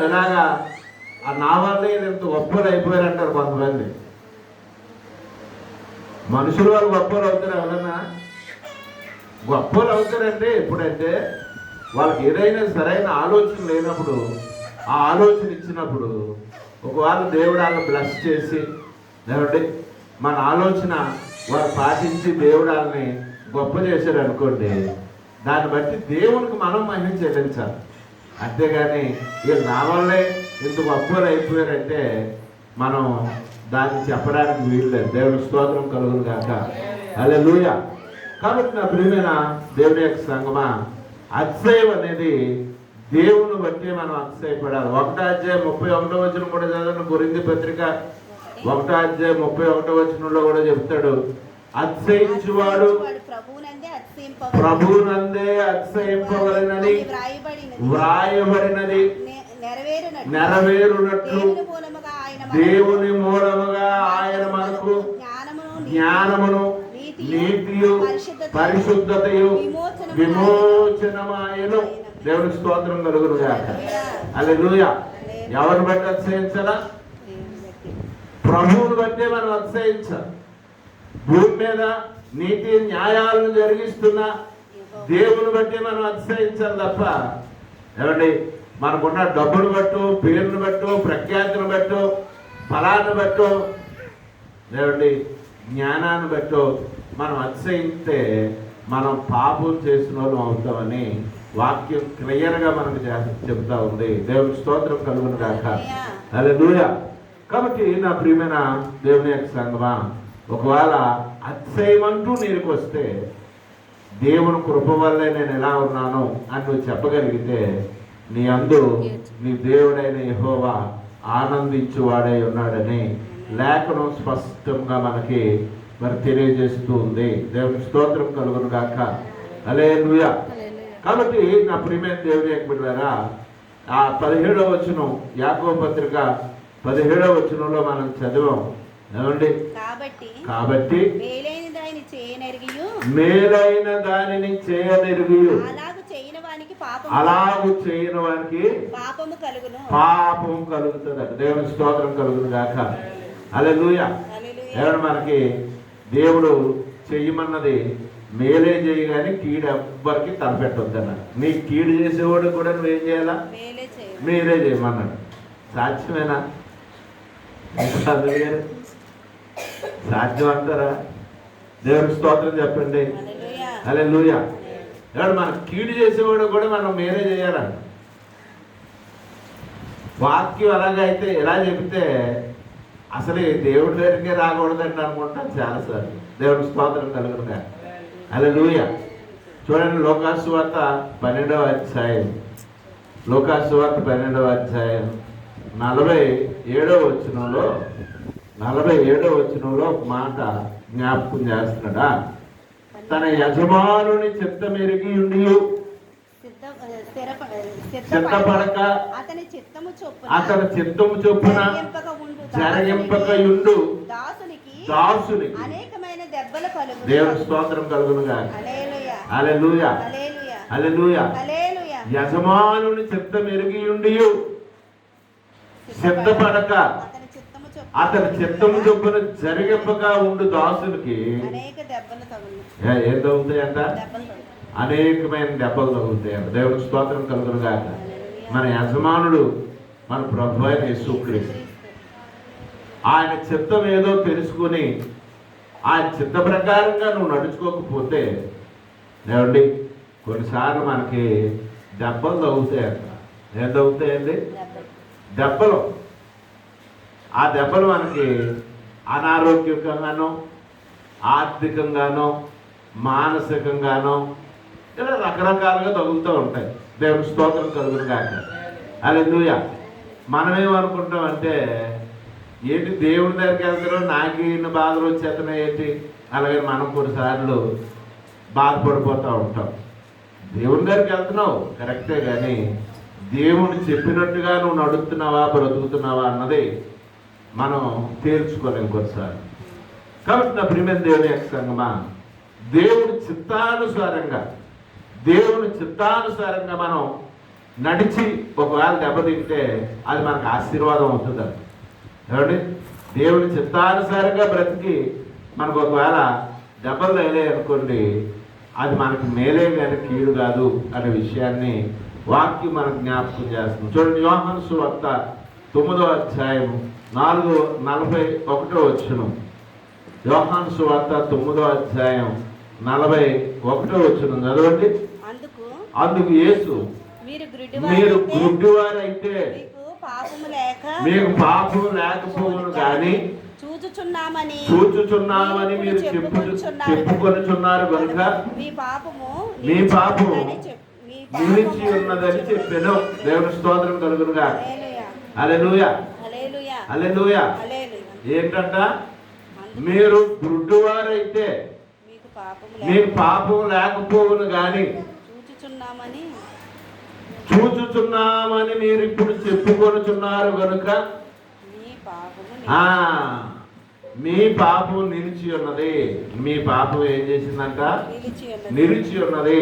ఇలాగా ఆ నా వల్లే ఇంత గొప్పలు అయిపోయారంటారు కొంతమంది. మనుషులు వాళ్ళు గొప్పలు అవుతారు ఎవరన్నా? గొప్పలు అవుతారంటే ఎప్పుడంటే వాళ్ళకి ఏదైనా సరైన ఆలోచన లేనప్పుడు ఆ ఆలోచన ఇచ్చినప్పుడు ఒకవేళ దేవుడు వాళ్ళని బ్లస్ చేసి లేదంటే మన ఆలోచన వారు పాటించి దేవుడు వాళ్ళని గొప్ప చేశారు అనుకోండి దాన్ని బట్టి దేవునికి మనం మహిమ చెల్లించాలి. అంతేగాని వీళ్ళు నా వల్లే ఇంత అప్పులు అయిపోయారంటే మనం దాన్ని చెప్పడానికి వీల్లేదు. దేవుని స్తోత్రం కలుగును కాక అలే కాబట్టి నా ప్రియమైన దేవుని యొక్క సంగమా అతిశయం అనేది దేవుని బట్టి మనం అతిశయపడాలి. ఒకటో అధ్యాయం ముప్పై ఒకటో వచ్చిన కూడా చదవండి. గురించి పత్రిక ఒకటో అధ్యాయం ముప్పై ఒకటో వచనంలో కూడా చెప్తాడు. అతిశయించువాడు ప్రభువునందే అతిశయింపవలనని అది వ్రాయబడినది. నెరవేరునట్లు. దేవుని మూలముగా ఆయన మనకు జ్ఞానమును నీతియు పరిశుద్ధతయు విమోచనమాయను. దేవుని స్తోత్రం కలుగును గాక. అల్లెలూయా ఎవరిని బట్టి అతిశయించాలా. ప్రభువుని బట్టే మనం అతిశయించాలి భూమి మీద నీతి న్యాయాలను జరిగిస్తున్న దేవుని బట్టి మనం అతిశయించాలి తప్ప ఏమండి మనకున్న డబ్బును బట్టు పేరును బట్టు ప్రఖ్యాతిని బట్టు ఫలాన్ని బట్టు ఏమండి జ్ఞానాన్ని బట్టు మనం అతిశయిస్తే మనం పాపం చేసిన వాళ్ళం అవుతామని వాక్యం క్లియర్గా మనకు చెప్తా ఉంది. దేవుని స్తోత్రం కలుగును కాక హల్లెలూయా కాబట్టి నా ప్రియమైన దేవుని యొక్క సంగమా ఒకవేళ అతిశయమంటూ నీకు వస్తే దేవుని కృప వల్లే నేను ఎలా ఉన్నాను అని నువ్వు చెప్పగలిగితే నీ అందు నీ దేవుడైన యహోవా ఆనందించువాడై ఉన్నాడని లేఖనం స్పష్టంగా మనకి మరి తెలియజేస్తూ ఉంది. దేవుని స్తోత్రం కలుగును గాక. అలే కాబట్టి నా ప్రియమైన దేవుని ఎక్కడారా ఆ పదిహేడవ వచనం యాగోపత్రిక పదిహేడవ వచనంలో మనం చదివాం. ఏమండి? కాబట్టి కాబట్టి మేలైన దాన్ని చేయనెరిగియు. మేలైన దానిని చేయనెరుగు అలాగు చేయని వానికి పాపం అలాగు చేయని వారికి పాపము కలుగును. పాపం కలుగుతుంది దేవుని స్తోత్రం కలుగును గాక. హల్లెలూయా. ఎవరు మనకి దేవుడు చెయ్యమన్నది మేలే చేయగాని కీడు ఎవ్వరికి తలపెట్టొద్దన్న నీ కీడు చేసేవాడు కూడా నువ్వేం చేయాలా? మేలే మీరే చేయమన్నాడు. సాధ్యమేనా? అందుకే సాధ్యం అంటారా? దేవుని స్తోత్రం చెప్పండి. అలే లూయ ఎవడు మన కీడు చేసేవాడు కూడా మనం మీరే చేయాలంట వాక్యం ఎలాగైతే ఎలా చెబితే అసలు దేవుడి దగ్గరికి రాకూడదండి అనుకుంటాను చాలాసార్లు. దేవుడి స్తోత్రం కలుగునుగా అలా లూయ చూడండి లోకాసు వార్త పన్నెండవ అధ్యాయం. లోకాసు వార్త పన్నెండవ అధ్యాయం నలభై ఏడవ వచనంలో నలభై ఏడవ వచనంలో ఒక మాట జ్ఞాపకం చేస్తున్నాడా? తన యజమానుని చిత్తమెరిగి ఉండి సిద్ధ స్థిరప- సిద్ధపడక. అతని చిత్తము చొప్పున జరిగింపక ఉండు. దాసునికి అనేకమైన దెబ్బలు కలుగు దేవుని స్తోత్రం కలుగునుగా. హల్లెలూయా. అలెలుయ. అలెలుయ. యజమానుని చిత్తమెరిగి ఉండి సిద్ధపడక. అతని చిత్తము చొప్పున జరిగింపక ఉండు దాసునికి. ఏ- తగులు. అనేకమైన దెబ్బలు తగులుతాయంట. దేవుని స్తోత్రం కలుగునుగాక మన యజమానుడు మన ప్రభు అయిన యేసుక్రీస్తు. ఆయన చిత్తం ఏదో తెలుసుకుని ఆయన చిత్త ప్రకారంగా నువ్వు నడుచుకోకపోతే ఏమండి? కొన్నిసార్లు మనకి దెబ్బలు తగ్గుతాయంట ఏం తగ్గుతాయండి దెబ్బలు. దెబ్బలు. ఆ దెబ్బలు మనకి అనారోగ్యకంగానో ఆర్థికంగానో మానసికంగానో ఇలా రకరకాలుగా తగులుతూ ఉంటాయి. దేవుని స్తోత్రం కలుగును కాక అలా మనమేమనుకుంటామంటే ఏంటి దేవుడి దగ్గరికి వెళ్తారో నాకు ఇన్ని బాధలు వచ్చేస్తున్నాయి ఏంటి? అలాగే మనం కొన్నిసార్లు బాధపడిపోతూ ఉంటాం. దేవుని దగ్గరికి వెళ్తున్నావు కరెక్టే కానీ దేవుని చెప్పినట్టుగా నువ్వు నడుస్తున్నావా బ్రతుకుతున్నావా అన్నది మనం తేల్చుకోలేం కొన్నిసార్లు. కాబట్టి నా ప్రియమైన దేవుని యొక్క సంగమా దేవుని చిత్తానుసారంగా దేవుని చిత్తానుసారంగా మనం నడిచి ఒకవేళ దెబ్బతింటే అది మనకు ఆశీర్వాదం అవుతుంది ఏమండి? దేవుని చిత్తానుసారంగా బ్రతికి మనకు ఒకవేళ దెబ్బలు తగిలే అనుకోండి అది మనకు మేలే కానీ కీడు కాదు అనే విషయాన్ని వాక్యం మనకు జ్ఞాపకం చేస్తుంది. చూడండి యోహాను సువార్త తొమ్మిదో అధ్యాయం నాలుగు నలభై ఒకటో వచ్చును యోహాను సువార్త తొమ్మిదో అధ్యాయం నలభై ఒకటో వచ్చును చదవండి. అందుకు యేసు మీరు గుడ్డివారైతే మీకు పాపం లేకపోవును కానీ చూచుచున్నామని చూచుచున్నామని మీరు చెప్పు చెప్పుకొనుచున్నారు. కనుక మీ పాపము మీ పాపము నిలిచి ఉన్నదని చెప్పాను. దేవుని స్తోత్రం కలుగునుగా హల్లెలూయా. అలెలుయ హల్లెలూయా. ఏంటంట? మీరు గుడ్డివారైతే మీకు లేక పాపం లేకపోవును కానీ చూచుచున్నామని మీరు ఇప్పుడు చెప్పుకొనుచున్నారు కనుక మీ మీ పాపం నిలిచి ఉన్నది. మీ పాపం ఏం చేసిందంట? నిలిచి ఉన్నది.